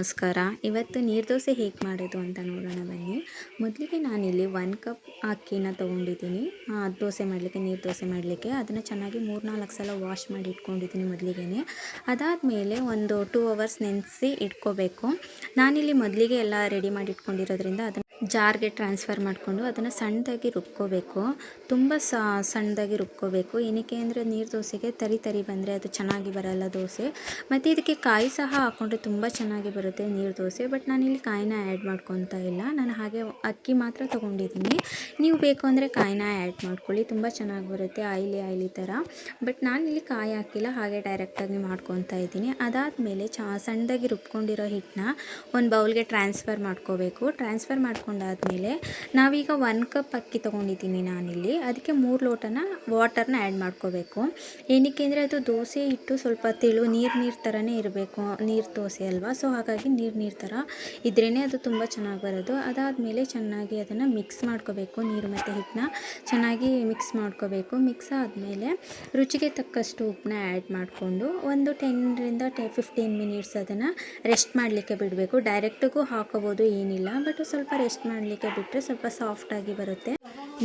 ನಮಸ್ಕಾರ. ಇವತ್ತು ನೀರು ದೋಸೆ ಹೇಗೆ ಮಾಡೋದು ಅಂತ ನೋಡೋಣ ಬನ್ನಿ. ಮೊದಲಿಗೆ ನಾನಿಲ್ಲಿ ಒನ್ ಕಪ್ ಅಕ್ಕಿನ ತೊಗೊಂಡಿದ್ದೀನಿ. ದೋಸೆ ಮಾಡಲಿಕ್ಕೆ, ನೀರು ದೋಸೆ ಮಾಡಲಿಕ್ಕೆ. ಅದನ್ನು ಚೆನ್ನಾಗಿ ಮೂರು ನಾಲ್ಕು ಸಲ ವಾಶ್ ಮಾಡಿ ಇಟ್ಕೊಂಡಿದ್ದೀನಿ ಮೊದಲಿಗೆ ಅದಾದಮೇಲೆ ಒಂದು ಟೂ ಅವರ್ಸ್ ನೆನೆಸಿ ಇಟ್ಕೋಬೇಕು. ನಾನಿಲ್ಲಿ ಮೊದಲಿಗೆ ಎಲ್ಲ ರೆಡಿ ಮಾಡಿ ಇಟ್ಕೊಂಡಿರೋದ್ರಿಂದ ಅದನ್ನು ಜಾರ್ಗೆ ಟ್ರಾನ್ಸ್ಫರ್ ಮಾಡಿಕೊಂಡು ಅದನ್ನು ಸಣ್ಣದಾಗಿ ರುಬ್ಕೋಬೇಕು. ತುಂಬ ಸಣ್ಣದಾಗಿ ರುಬ್ಕೋಬೇಕು. ಏನಕ್ಕೆ ಅಂದರೆ ನೀರು ದೋಸೆಗೆ ತರಿ ತರಿ ಬಂದರೆ ಅದು ಚೆನ್ನಾಗಿ ಬರಲ್ಲ ದೋಸೆ. ಮತ್ತು ಇದಕ್ಕೆ ಕಾಯಿ ಸಹ ಹಾಕ್ಕೊಂಡ್ರೆ ತುಂಬ ಚೆನ್ನಾಗಿ ಬರುತ್ತೆ ನೀರು ದೋಸೆ. ಬಟ್ ನಾನಿಲ್ಲಿ ಕಾಯಿನ ಆ್ಯಡ್ ಮಾಡ್ಕೊತಾ ಇಲ್ಲ. ನಾನು ಹಾಗೆ ಅಕ್ಕಿ ಮಾತ್ರ ತೊಗೊಂಡಿದ್ದೀನಿ. ನೀವು ಬೇಕು ಅಂದರೆ ಕಾಯಿನ ಆ್ಯಡ್ ಮಾಡ್ಕೊಳ್ಳಿ. ತುಂಬ ಚೆನ್ನಾಗಿ ಬರುತ್ತೆ, ಆಯಿಲಿ ಆಯಿಲಿ ಥರ. ಬಟ್ ನಾನಿಲ್ಲಿ ಕಾಯಿ ಹಾಕಿಲ್ಲ, ಹಾಗೆ ಡೈರೆಕ್ಟಾಗಿ ಮಾಡ್ಕೊತಾ ಇದ್ದೀನಿ. ಅದಾದಮೇಲೆ ಚ, ಸಣ್ಣದಾಗಿ ರುಬ್ಕೊಂಡಿರೋ ಹಿಟ್ಟನ್ನ ಒಂದು ಬೌಲ್ಗೆ ಟ್ರಾನ್ಸ್ಫರ್ ಮಾಡ್ಕೋಬೇಕು. ಟ್ರಾನ್ಸ್ಫರ್ ಮಾಡ್ಕೊಂಡಾದ್ಮೇಲೆ ನಾವೀಗ ಒನ್ ಕಪ್ ಅಕ್ಕಿ ತೊಗೊಂಡಿದ್ದೀನಿ ನಾನಿಲ್ಲಿ. ಅದಕ್ಕೆ ಮೂರು ಲೋಟನ ವಾಟರ್ನ ಆ್ಯಡ್ ಮಾಡ್ಕೋಬೇಕು. ಏನಕ್ಕೆ ಅಂದರೆ ಅದು ದೋಸೆ ಹಿಟ್ಟು ಸ್ವಲ್ಪ ತೆಳು, ನೀರು ನೀರು ಥರನೇ ಇರಬೇಕು. ನೀರು ದೋಸೆ ಅಲ್ವಾ? ಸೊ ಹಾಗಾಗಿ ನೀರು ನೀರು ಥರ ಇದ್ರೇ ಅದು ತುಂಬ ಚೆನ್ನಾಗಿ ಬರೋದು. ಅದಾದಮೇಲೆ ಚೆನ್ನಾಗಿ ಅದನ್ನು ಮಿಕ್ಸ್ ಮಾಡ್ಕೋಬೇಕು ನೀರು ಮತ್ತು ಹಿಟ್ಟನ್ನ ಚೆನ್ನಾಗಿ ಮಿಕ್ಸ್ ಮಾಡ್ಕೋಬೇಕು. ಮಿಕ್ಸ್ ಆದಮೇಲೆ ರುಚಿಗೆ ತಕ್ಕಷ್ಟು ಉಪ್ಪನ್ನ ಆ್ಯಡ್ ಮಾಡಿಕೊಂಡು ಒಂದು ಟೆನ್ರಿಂದ ಟೆ ಫಿಫ್ಟೀನ್ ಮಿನಿಟ್ಸ್ ಅದನ್ನು ರೆಸ್ಟ್ ಮಾಡಲಿಕ್ಕೆ ಬಿಡಬೇಕು. ಡೈರೆಕ್ಟಿಗೂ ಹಾಕೋಬೋದು ಏನಿಲ್ಲ. ಬಟ್ ಸ್ವಲ್ಪ ರೆಸ್ಟ್ ಮಾಡಲಿಕ್ಕೆ ಬಿಟ್ಟರೆ ಸ್ವಲ್ಪ ಸಾಫ್ಟಾಗಿ ಬರುತ್ತೆ.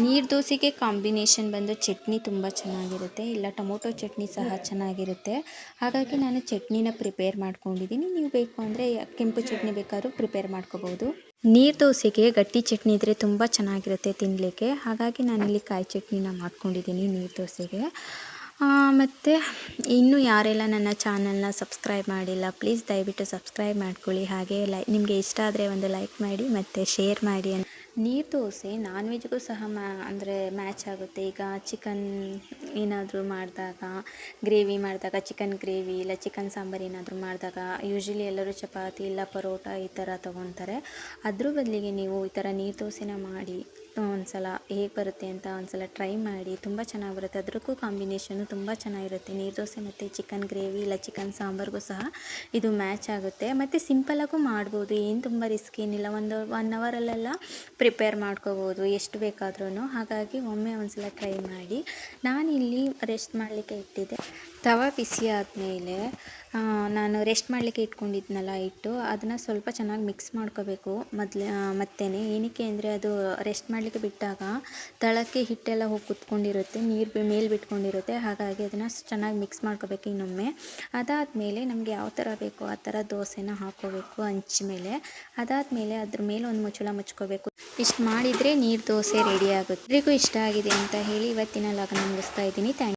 ನೀರು ದೋಸೆಗೆ ಕಾಂಬಿನೇಷನ್ ಬಂದು ಚಟ್ನಿ ತುಂಬ ಚೆನ್ನಾಗಿರುತ್ತೆ. ಇಲ್ಲ ಟೊಮೊಟೊ ಚಟ್ನಿ ಸಹ ಚೆನ್ನಾಗಿರುತ್ತೆ. ಹಾಗಾಗಿ ನಾನು ಚಟ್ನಿನ ಪ್ರಿಪೇರ್ ಮಾಡ್ಕೊಂಡಿದ್ದೀನಿ. ನೀವು ಬೇಕು ಅಂದರೆ ಕೆಂಪು ಚಟ್ನಿ ಬೇಕಾದ್ರೂ ಪ್ರಿಪೇರ್ ಮಾಡ್ಕೋಬೋದು. ನೀರು ದೋಸೆಗೆ ಗಟ್ಟಿ ಚಟ್ನಿ ಇದ್ದರೆ ತುಂಬ ಚೆನ್ನಾಗಿರುತ್ತೆ ತಿನ್ನಲಿಕ್ಕೆ ಹಾಗಾಗಿ ನಾನಿಲ್ಲಿ ಕಾಯಿ ಚಟ್ನಿನ ಮಾಡ್ಕೊಂಡಿದ್ದೀನಿ ನೀರು ದೋಸೆಗೆ. ಮತ್ತು ಇನ್ನೂ ಯಾರೆಲ್ಲ ನನ್ನ ಚಾನಲ್ನ ಸಬ್ಸ್ಕ್ರೈಬ್ ಮಾಡಿಲ್ಲ ಪ್ಲೀಸ್ ದಯವಿಟ್ಟು ಸಬ್ಸ್ಕ್ರೈಬ್ ಮಾಡ್ಕೊಳ್ಳಿ. ಹಾಗೆ ಲೈ, ನಿಮಗೆ ಇಷ್ಟ ಆದರೆ ಒಂದು ಲೈಕ್ ಮಾಡಿ, ಮತ್ತು ಶೇರ್ ಮಾಡಿ ನೀರು ದೋಸೆ ನಾನ್ ವೆಜ್ಗೂ ಸಹ ಮ್ಯಾ ಅಂದರೆ ಮ್ಯಾಚ್ ಆಗುತ್ತೆ. ಈಗ ಚಿಕನ್ ಏನಾದರೂ ಮಾಡಿದಾಗ ಗ್ರೇವಿ ಮಾಡಿದಾಗ ಚಿಕನ್ ಗ್ರೇವಿ ಇಲ್ಲ ಚಿಕನ್ ಸಾಂಬಾರು ಏನಾದರೂ ಮಾಡಿದಾಗ ಯೂಶ್ವಲಿ ಎಲ್ಲರೂ ಚಪಾತಿ ಇಲ್ಲ ಪರೋಟ ಈ ಥರ ತೊಗೊತಾರೆ. ಅದ್ರ ಬದಲಿಗೆ ನೀವು ಈ ಥರ ನೀರು ದೋಸೆನ ಮಾಡಿ ಒಂದು ಸಲ ಹೇಗೆ ಬರುತ್ತೆ ಅಂತ ಒಂದು ಸಲ ಟ್ರೈ ಮಾಡಿ ತುಂಬ ಚೆನ್ನಾಗಿ ಬರುತ್ತೆ ಅದಕ್ಕೂ ಕಾಂಬಿನೇಷನು ತುಂಬ ಚೆನ್ನಾಗಿರುತ್ತೆ. ನೀರು ದೋಸೆ ಮತ್ತು ಚಿಕನ್ ಗ್ರೇವಿ ಇಲ್ಲ ಚಿಕನ್ ಸಾಂಬಾರಿಗೂ ಸಹ ಇದು ಮ್ಯಾಚ್ ಆಗುತ್ತೆ. ಮತ್ತು ಸಿಂಪಲಾಗೂ ಮಾಡ್ಬೋದು. ಏನು ತುಂಬ ರಿಸ್ಕ್ ಏನಿಲ್ಲ. ಒಂದು ಒನ್ ಅವರಲ್ಲೆಲ್ಲ ಪ್ರಿಪೇರ್ ಮಾಡ್ಕೋಬೋದು. ಎಷ್ಟು ಬೇಕಾದ್ರೂ ಹಾಗಾಗಿ ಒಮ್ಮೆ ಒಂದು ಸಲ ಟ್ರೈ ಮಾಡಿ. ನಾನಿಲ್ಲಿ ರೆಸ್ಟ್ ಮಾಡಲಿಕ್ಕೆ ಇಟ್ಟಿದ್ದೆ. ತವ ಬಿಸಿ ಆದಮೇಲೆ ನಾನು ರೆಸ್ಟ್ ಮಾಡಲಿಕ್ಕೆ ಇಟ್ಕೊಂಡಿದ್ನಲ್ಲ ಇಟ್ಟು ಅದನ್ನು ಸ್ವಲ್ಪ ಚೆನ್ನಾಗಿ ಮಿಕ್ಸ್ ಮಾಡ್ಕೋಬೇಕು. ಮೊದಲೇ ಮತ್ತೆ ಏನಕ್ಕೆ ಅಂದರೆ ಅದು ರೆಸ್ಟ್ ಮಾಡಲಿಕ್ಕೆ ಬಿಟ್ಟಾಗ ತಳಕ್ಕೆ ಹಿಟ್ಟೆಲ್ಲ ಹೋಗಿ ಕುತ್ಕೊಂಡಿರುತ್ತೆ, ನೀರು ಮೇಲೆ ಬಿಟ್ಕೊಂಡಿರುತ್ತೆ. ಹಾಗಾಗಿ ಅದನ್ನು ಚೆನ್ನಾಗಿ ಮಿಕ್ಸ್ ಮಾಡ್ಕೋಬೇಕು ಇನ್ನೊಮ್ಮೆ. ಅದಾದಮೇಲೆ ನಮಗೆ ಯಾವ ಥರ ಬೇಕೋ ಆ ಥರ ದೋಸೆನ ಹಾಕೋಬೇಕು ಹಂಚ ಮೇಲೆ. ಅದಾದಮೇಲೆ ಅದ್ರ ಮೇಲೆ ಒಂದು ಮುಚ್ಚಳ ಮುಚ್ಕೋಬೇಕು. ಇಷ್ಟು ಮಾಡಿದರೆ ನೀರು ದೋಸೆ ರೆಡಿ ಆಗುತ್ತೆ. ಎಲ್ಲರಿಗೂ ಇಷ್ಟ ಆಗಿದೆ ಅಂತ ಹೇಳಿ ಇವತ್ತಿನ ಲಗ್ನ ಮುಗಿಸ್ತಾ ಇದ್ದೀನಿ. ಥ್ಯಾಂಕ್